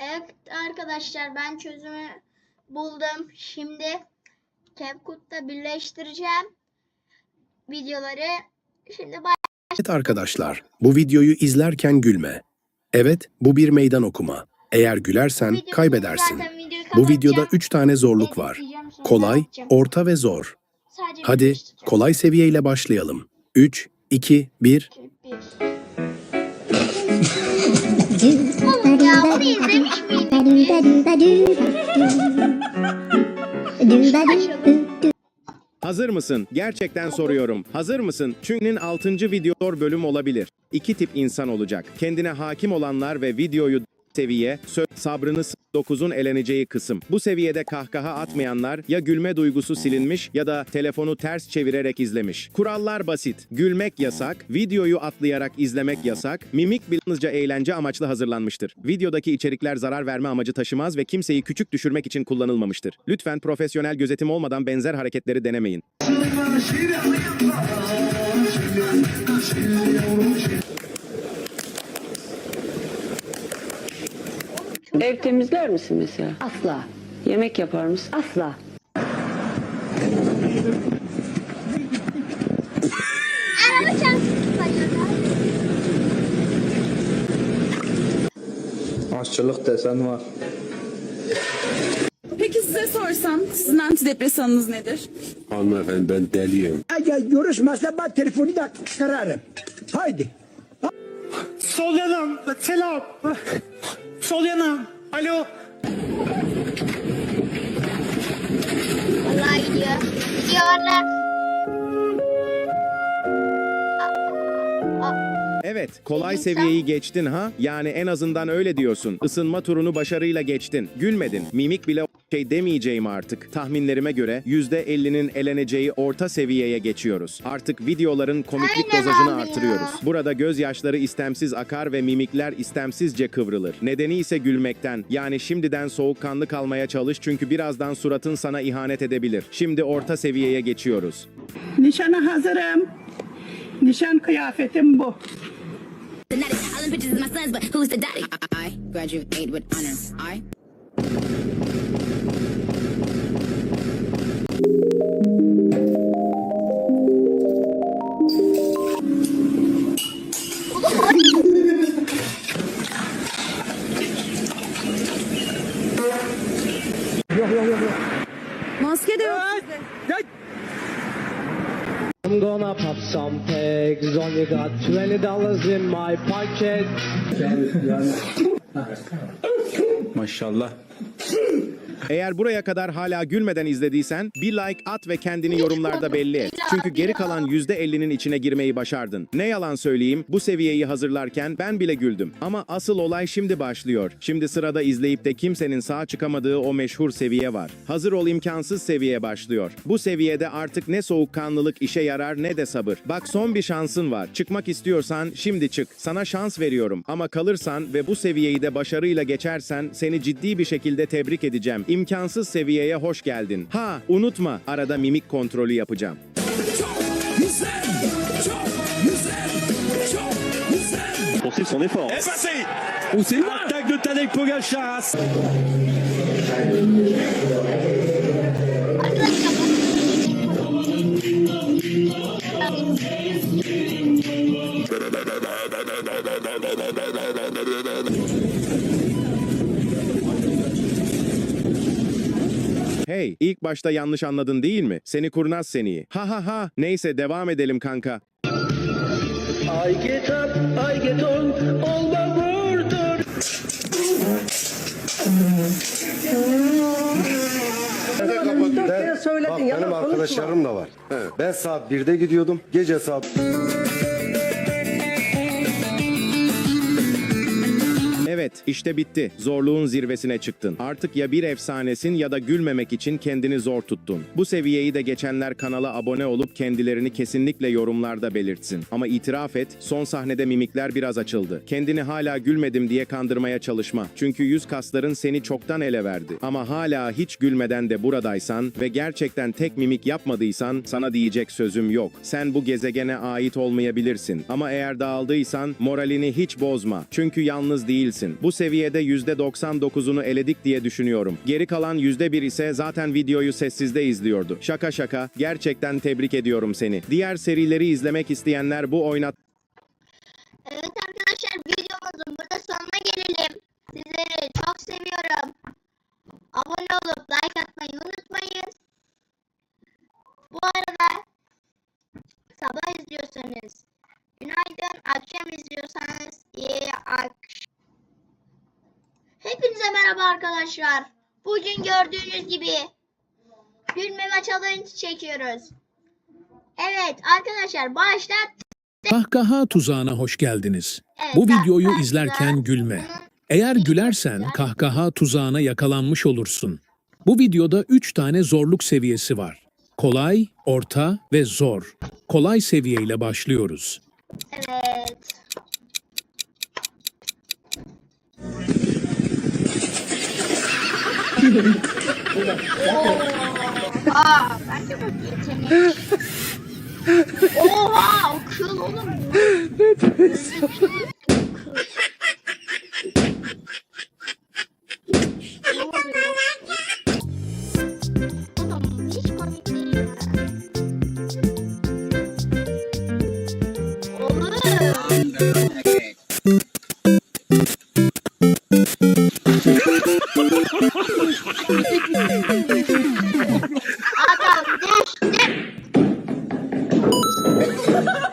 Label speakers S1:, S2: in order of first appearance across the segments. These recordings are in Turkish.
S1: Evet arkadaşlar ben çözümü buldum. Şimdi CapCut'ta birleştireceğim videoları. Şimdi baş-
S2: Evet arkadaşlar, bu videoyu izlerken gülme. Evet, bu bir meydan okuma. Eğer gülersen
S1: videoyu
S2: kaybedersin.
S1: zaten videoyu
S2: Bu videoda
S1: kapatacağım.
S2: 3 tane zorluk var.
S1: Sonra
S2: Kolay, orta ve zor.
S1: Sadece
S2: Hadi
S1: birleştireceğim.
S2: kolay seviyeyle başlayalım. 3, 2, 1.
S1: Bir.
S3: Hazır mısın? Gerçekten soruyorum. Hazır mısın? Çünkü 6. video bölüm olabilir. İki tip insan olacak. Kendine hakim olanlar ve videoyu seviye, söz sabrını 9'un eleneceği kısım. Bu seviyede kahkaha atmayanlar ya gülme duygusu silinmiş ya da telefonu ters çevirerek izlemiş. Kurallar basit. Gülmek yasak, videoyu atlayarak izlemek yasak, mimik yalnızca eğlence amaçlı hazırlanmıştır. Videodaki içerikler zarar verme amacı taşımaz ve kimseyi küçük düşürmek için kullanılmamıştır. Lütfen profesyonel gözetim olmadan benzer hareketleri denemeyin.
S4: Ev temizler misin mesela?
S5: Asla.
S4: Yemek yapar mısın?
S5: Asla.
S1: Araba çarptı bacana.
S6: Aşçılık desen var.
S7: Peki size sorsam sizin antidepresanınız nedir?
S8: Hanımefendi ben deliyim.
S9: Eğer görüşmezse ben telefonu da kırarım. Haydi.
S10: Sol yanım, selam. Sol yanım, alo.
S1: Vallahi gidiyor. Gidiyor valla.
S3: Evet, kolay
S1: İnsan-
S3: seviyeyi geçtin ha? Yani en azından öyle diyorsun. Isınma turunu başarıyla geçtin. Gülmedin. Mimik bile şey demeyeceğim artık. Tahminlerime göre %50'nin eleneceği orta seviyeye geçiyoruz. Artık videoların komiklik
S1: Aynen
S3: dozajını
S1: abi ya.
S3: artırıyoruz. Burada gözyaşları istemsiz akar ve mimikler istemsizce kıvrılır. Nedeni ise gülmekten. Yani şimdiden soğukkanlı kalmaya çalış çünkü birazdan suratın sana ihanet edebilir. Şimdi orta seviyeye geçiyoruz.
S10: Nişana hazırım. Nişan kıyafetim bu.
S11: All them bitches is my sons, but who's the daddy? I graduate with honors. I
S7: Maske de yok.
S9: I'm gonna pop some pigs. Only got 20 dollars in my pocket.
S6: Maşallah.
S3: Eğer buraya kadar hala gülmeden izlediysen bir like at ve kendini yorumlarda belli et. Çünkü geri kalan %50'nin içine girmeyi başardın. Ne yalan söyleyeyim bu seviyeyi hazırlarken ben bile güldüm. Ama asıl olay şimdi başlıyor. Şimdi sırada izleyip de kimsenin sağ çıkamadığı o meşhur seviye var. Hazır ol imkansız seviye başlıyor. Bu seviyede artık ne soğukkanlılık işe yarar ne de sabır. Bak son bir şansın var. Çıkmak istiyorsan şimdi çık. Sana şans veriyorum. Ama kalırsan ve bu seviyeyi de başarıyla geçersen seni ciddi bir şekilde tebrik edeceğim. İmkansız seviyeye hoş geldin. Ha unutma arada mimik kontrolü yapacağım.
S8: Poursuivre son effort.
S10: Pogacar.
S3: Hey, ilk başta yanlış anladın değil mi? Seni kurnaz seni. Ha ha ha. Neyse devam edelim kanka.
S9: I get up, I get on, olma vurdur.
S6: Ben, bak benim arkadaşlarım da var. Ben saat 1'de gidiyordum. Gece saat
S3: Evet, işte bitti. Zorluğun zirvesine çıktın. Artık ya bir efsanesin ya da gülmemek için kendini zor tuttun. Bu seviyeyi de geçenler kanala abone olup kendilerini kesinlikle yorumlarda belirtsin. Ama itiraf et, son sahnede mimikler biraz açıldı. Kendini hala gülmedim diye kandırmaya çalışma. Çünkü yüz kasların seni çoktan ele verdi. Ama hala hiç gülmeden de buradaysan ve gerçekten tek mimik yapmadıysan sana diyecek sözüm yok. Sen bu gezegene ait olmayabilirsin. Ama eğer dağıldıysan moralini hiç bozma. Çünkü yalnız değilsin. Gülmeyeceksin. Bu seviyede %99'unu eledik diye düşünüyorum. Geri kalan %1 ise zaten videoyu sessizde izliyordu. Şaka şaka, gerçekten tebrik ediyorum seni. Diğer serileri izlemek isteyenler bu oynat
S1: Evet arkadaşlar videomuzun burada sonuna gelelim. Sizleri çok seviyorum. Abone olup like atmayı unutmayın. Bu arada sabah izliyorsanız günaydın, akşam izliyorsanız iyi akşam. Merhaba arkadaşlar. Bugün gördüğünüz gibi gülmeme challenge çekiyoruz. Evet arkadaşlar başta
S2: Kahkaha tuzağına hoş geldiniz.
S1: Evet,
S2: Bu videoyu izlerken gülme. Eğer gülersen kahkaha tuzağına yakalanmış olursun. Bu videoda 3 tane zorluk seviyesi var. Kolay, orta ve zor. Kolay seviyeyle başlıyoruz.
S1: Evet. Oha, bence bu yetenek. Oha, o kıl oğlum. Ne フ
S2: フ。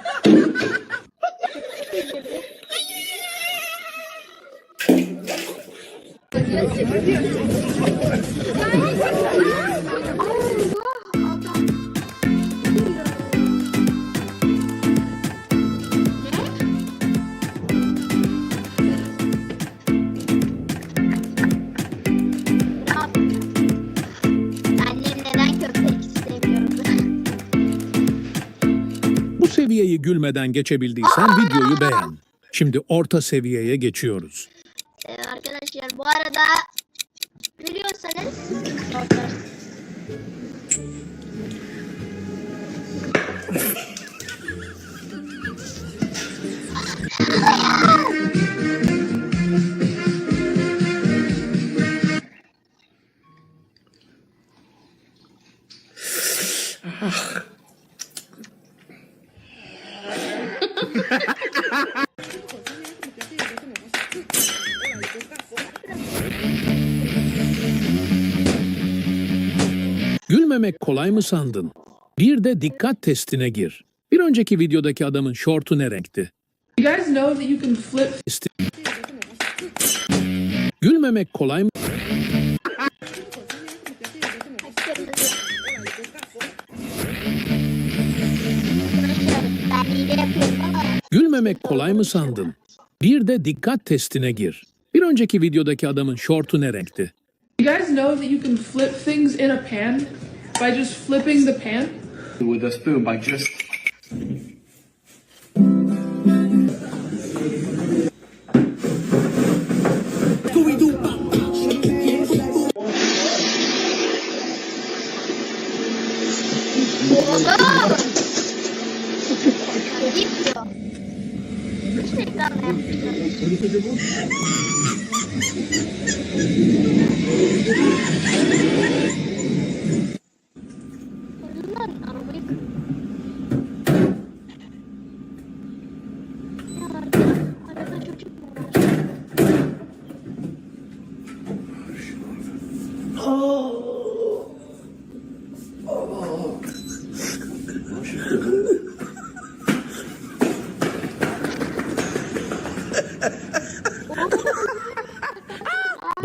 S2: Seviyeyi gülmeden geçebildiysen videoyu beğen. Şimdi orta seviyeye geçiyoruz.
S1: Ee, arkadaşlar bu arada biliyorsanız
S2: Gülmemek kolay mı sandın? Bir de dikkat testine gir. Bir önceki videodaki adamın şortu ne renkti?
S10: You guys know that you can flip
S2: Gülmemek kolay mı? Gülmemek kolay mı sandın? Bir de dikkat testine gir. Bir önceki videodaki adamın şortu ne renkti?
S10: You guys know that you can flip things in a pan by just flipping the pan?
S8: With a spoon by just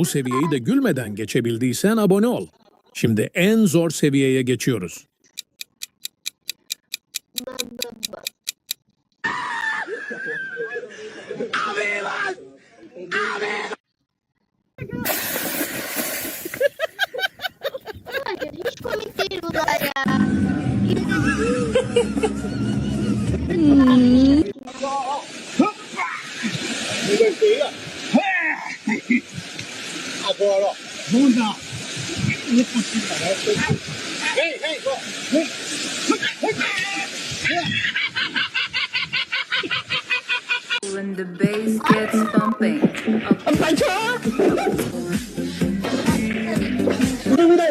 S2: Bu seviyeyi de gülmeden geçebildiysen abone ol. Şimdi en zor seviyeye geçiyoruz.
S1: Hayır, hiç komik değil 车了。龙子，你不许再来！哎哎，哥，快快快！哎哎
S5: When the bass gets 不对？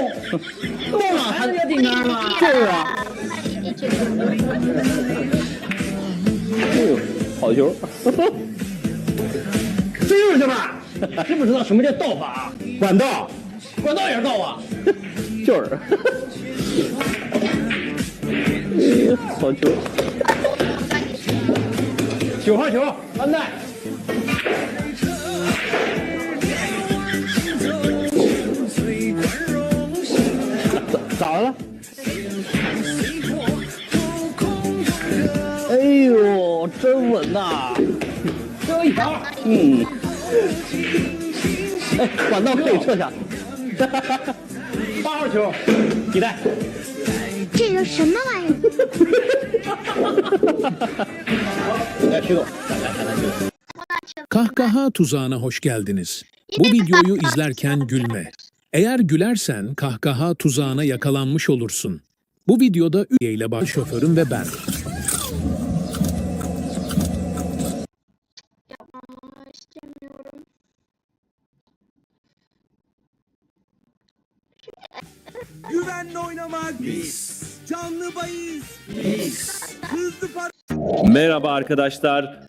S11: 对吗？还是要杆吗？对啊。哎呦，好球！这就是什么？弟，知不知道什么叫道法？管道，管道也是道啊，就是。哎好球！九号球，安奈。咋了？哎呦，真稳呐！最后一条，嗯，哎，管道可以撤下。八号球，比赛。
S12: 这是什么玩意儿？
S11: 来，徐总，
S2: Kahkaha tuzağına hoş geldiniz. Bu videoyu izlerken gülme. Eğer gülersen kahkaha tuzağına yakalanmış olursun. Bu videoda üye ile baş şoförüm ve ben.
S1: Güvenle oynamak biz. Canlı bayız biz. Hızlı para.
S13: Merhaba arkadaşlar.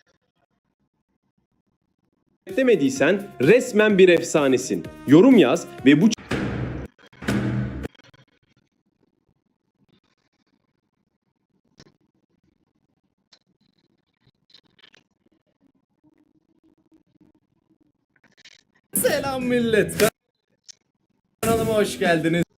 S13: Demediysen resmen bir efsanesin. Yorum yaz ve bu
S1: Selam millet. Hoş geldiniz.